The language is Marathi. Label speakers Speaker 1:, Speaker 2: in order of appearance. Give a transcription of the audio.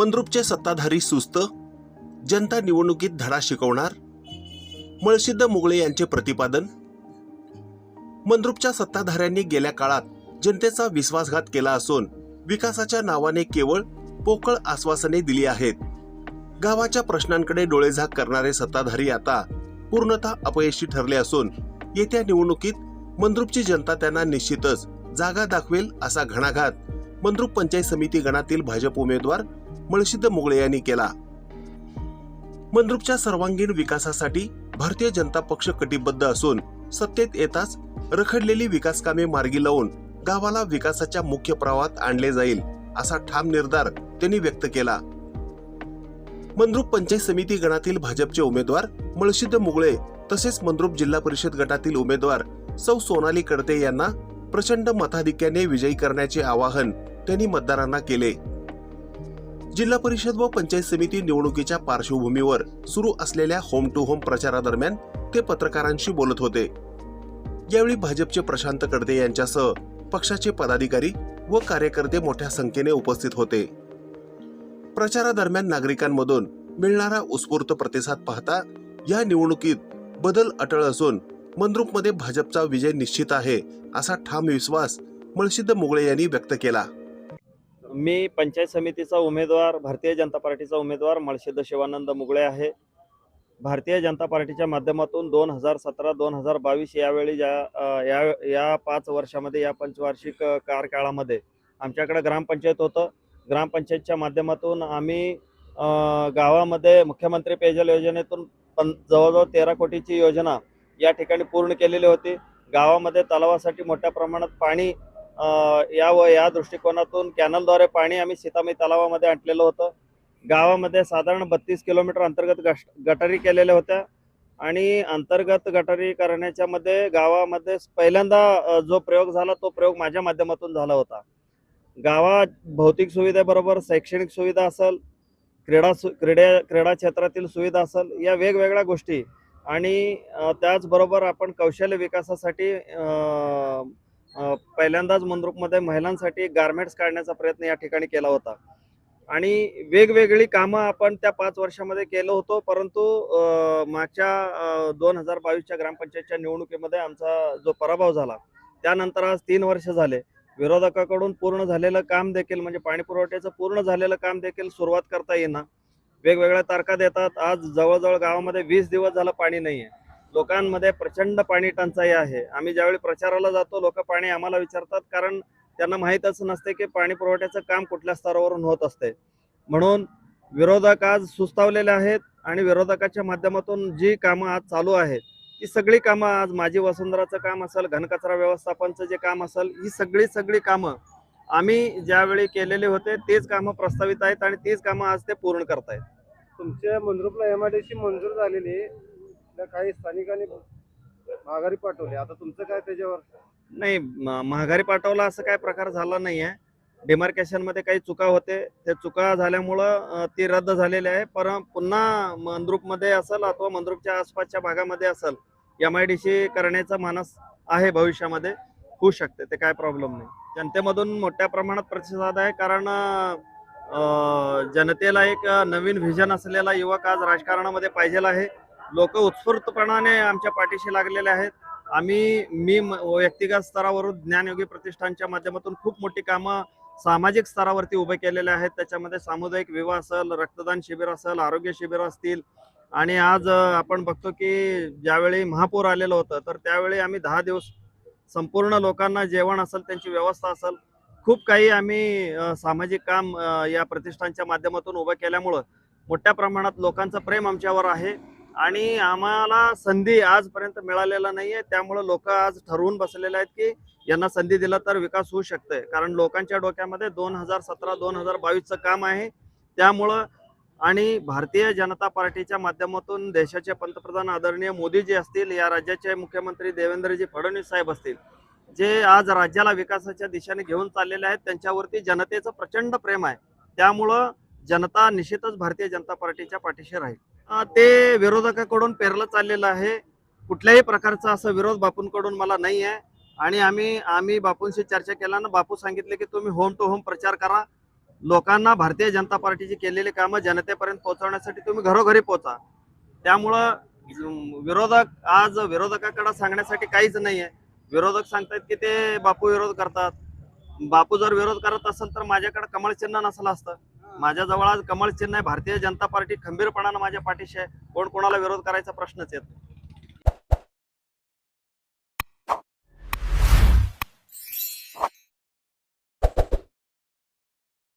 Speaker 1: मंद्रुपचे सत्ताधारी सुस्त जनता निवडणुकीत धडा शिकवणार मळशिद्ध मुगळे यांचे प्रतिपादन. मंद्रुपच्या सत्ताधाऱ्यांनी गेल्या काळात जनतेचा विश्वासघात केला असून विकासाच्या नावाने केवळ पोकळ आश्वासने दिली आहेत. गावाच्या प्रश्नांकडे डोळेझाक करणारे सत्ताधारी आता पूर्णतः अपयशी ठरले असून येत्या निवडणुकीत मंद्रुपची जनता त्यांना निश्चितच जागा दाखवेल असा घणाघात मंद्रुप पंचायत समिती गणातील भाजप उमेदवार मळशिद्ध मुगळे यांनी केला. मंद्रुपच्या सर्वांगीण विकासासाठी भारतीय जनता पक्ष कटिबद्ध असून सत्तेत येताच रखडलेली विकास कामे मार्गी लावून गावाला विकासाच्या मुख्य प्रवाहात आणले जाईल असा ठाम निर्धार त्यांनी व्यक्त केला. मंद्रुप पंचायत समिती गणातील भाजपचे उमेदवार मळशिद्ध मुगळे तसेच मंद्रुप जिल्हा परिषद गटातील उमेदवार सौ सोनाली कडते यांना प्रचंड मताधिक्याने विजयी करण्याचे आवाहन त्यांनी मतदारांना केले. जिल्हा परिषद व पंचायत समिती निवडणुकीच्या पार्श्वभूमीवर सुरू असलेल्या होम टू होम प्रचारादरम्यान ते पत्रकारांशी बोलत होते. यावेळी भाजपचे प्रशांत कडदे यांच्यासह पक्षाचे पदाधिकारी व कार्यकर्ते मोठ्या संख्येने उपस्थित होते. प्रचारादरम्यान नागरिकांमधून मिळणारा उत्स्फूर्त प्रतिसाद पाहता या निवडणुकीत बदल अटळ असून मंद्रुपमध्ये भाजपचा विजय निश्चित आहे असा ठाम विश्वास मळशिद्ध मुगळे यांनी व्यक्त केला.
Speaker 2: मी पंचायत समितीचा उमेदवार भारतीय जनता पार्टीचा उमेदवार मळशेद शिवानंद मुगळे आहे. भारतीय जनता पार्टीच्या माध्यमातून दोन हजार सतरा दोन हजार बावीस यावेळी ज्या या या पाच वर्षामध्ये या पंचवार्षिक कार्यकाळामध्ये आमच्याकडे ग्रामपंचायत होतं. ग्रामपंचायतच्या माध्यमातून आम्ही गावामध्ये मुख्यमंत्री पेयजल योजनेतून पण जवळजवळ तेरा कोटीची योजना या ठिकाणी पूर्ण केलेली होती. गावामध्ये तलावासाठी मोठ्या प्रमाणात पाणी या व या दृष्टिकोनातून कॅनलद्वारे पाणी आम्ही सीतामी तलावामध्ये आणलेलं होतं. गावामध्ये साधारण बत्तीस किलोमीटर अंतर्गत गश गटारी केलेल्या होत्या आणि अंतर्गत गटारी करण्याच्या मध्ये गावामध्ये पहिल्यांदा जो प्रयोग झाला तो प्रयोग माझ्या माध्यमातून झाला होता. गावात भौतिक सुविधेबरोबर शैक्षणिक सुविधा असेल क्रीडा सु क्रीडे क्रीडा क्षेत्रातील सुविधा असेल या वेगवेगळ्या गोष्टी आणि त्याचबरोबर आपण कौशल्य विकासासाठी पहिल्यांदाच मंद्रुपमध्ये महिलांसाठी गारमेंट्स काढण्याचा प्रयत्न या ठिकाणी केला होता. आणि वेगवेगळी कामं आपण त्या पाच वर्षामध्ये केलं होतो परंतु मागच्या दोन हजार बावीसच्या ग्रामपंचायतच्या निवडणुकीमध्ये आमचा जो पराभव झाला त्यानंतर आज तीन वर्ष झाले. विरोधकाकडून पूर्ण झालेलं काम देखील म्हणजे पाणी पुरवठ्याचं पूर्ण झालेलं काम देखील सुरुवात करता येईना. वेगवेगळ्या तारखा देतात. आज जवळजवळ गावामध्ये वीस दिवस झालं पाणी नाही आहे लोकांमध्ये प्रचंड पाणी टंचाई आहे. आम्ही ज्यावेळी प्रचाराला जातो लोक पाणी आम्हाला विचारतात कारण त्यांना माहीतच नसते की पाणी पुरवठ्याचं काम कुठल्या स्तरावरून होत असते. म्हणून विरोधक आज सुस्तावलेले आहेत आणि विरोधकाच्या माध्यमातून जी कामं आज चालू आहेत ती सगळी कामं आज माझी वसुंधराचं काम असेल घनकचरा व्यवस्थापनचं जे काम असेल ही सगळी सगळी कामं आम्ही ज्यावेळी केलेले होते तेच कामं प्रस्तावित आहेत आणि तीच कामं आज ते पूर्ण करतायत.
Speaker 3: तुमच्या मंद्रुपला एम आय डी सी मंजूर झालेली त्या काही स्थानिकांनी माघारी पाठवली. आता तुमचं काय त्याच्यावर?
Speaker 2: नाही म- महागारी पाठवला असं काय प्रकार झाला नाही आहे डिमार्केशनमध्ये काही चुका होते. त्या चुका झाल्यामुळं ती रद्द झालेली आहे. पर पुन्हा मंद्रुपमध्ये असेल अथवा मंद्रुपच्या आसपासच्या भागामध्ये असेल एम आय डी सी करण्याचा मानस आहे भविष्यामध्ये. होऊ शकते ते काय प्रॉब्लेम नाही. जनतेमधून मोठ्या प्रमाणात प्रतिसाद आहे कारण जनतेला एक नवीन व्हिजन असलेला युवक आज राजकारणामध्ये पाहिजेला आहे. लोक उत्स्फूर्तपणाने आमच्या पाठीशी लागलेले आहेत. आम्ही मी व्यक्तिगत स्तरावरून ज्ञानयोगी प्रतिष्ठानच्या माध्यमातून खूप मोठी कामं सामाजिक स्तरावरती उभे केलेले आहेत. त्याच्यामध्ये सामुदायिक विवाह असेल रक्तदान शिबिर असेल आरोग्य शिबिर असतील. आणि आज आपण बघतो की ज्यावेळी महापूर आलेलं होतं तर त्यावेळी आम्ही दहा दिवस संपूर्ण लोकांना जेवण असेल त्यांची व्यवस्था असेल खूप काही आम्ही सामाजिक काम या प्रतिष्ठानच्या माध्यमातून उभं केल्यामुळं मोठ्या प्रमाणात लोकांचं प्रेम आमच्यावर आहे. आणि आम्हाला संधी आजपर्यंत मिळालेला नाहीये. त्यामुळे लोक आज ठरवून बसलेले आहेत की यांना संधी दिला तर विकास होऊ शकते कारण लोकांच्या डोक्यामध्ये दोन हजार सतरा दोन हजार बावीसचं काम आहे. त्यामुळं आणि भारतीय जनता पार्टीच्या माध्यमातून देशाचे पंतप्रधान आदरणीय मोदीजी असतील या राज्याचे मुख्यमंत्री देवेंद्रजी फडणवीस साहेब असतील जे आज राज्याला विकासाच्या दिशेने घेऊन चाललेले आहेत त्यांच्यावरती जनतेचं प्रचंड प्रेम आहे. त्यामुळं जनता निश्चितच भारतीय जनता पार्टीच्या पाठीशी राहील. ते विरोधकाकडून पेरलं चाललेलं आहे. कुठल्याही प्रकारचा असं विरोध बापूंकडून मला नाही आहे. आणि आम्ही आम्ही बापूंशी चर्चा केल्यानं बापू सांगितले की तुम्ही होम टू होम प्रचार करा. लोकांना भारतीय जनता पार्टीची केलेली कामं जनतेपर्यंत पोहोचवण्यासाठी तुम्ही घरोघरी पोहोचा त्यामुळं विरोधक आज विरोधकाकडे सांगण्यासाठी काहीच नाही आहे विरोधक सांगतायत की ते बापू विरोध करतात. बापू जर विरोध करत असेल तर माझ्याकडे कमळ चिन्ह नसलं असतं. माझ्याजवळ आज कमळ चिन्ह आहे. भारतीय जनता पार्टी खंबीरपणानं माझ्या पाठीशी आहे. कोण कोणाला विरोध करायचा प्रश्नच येत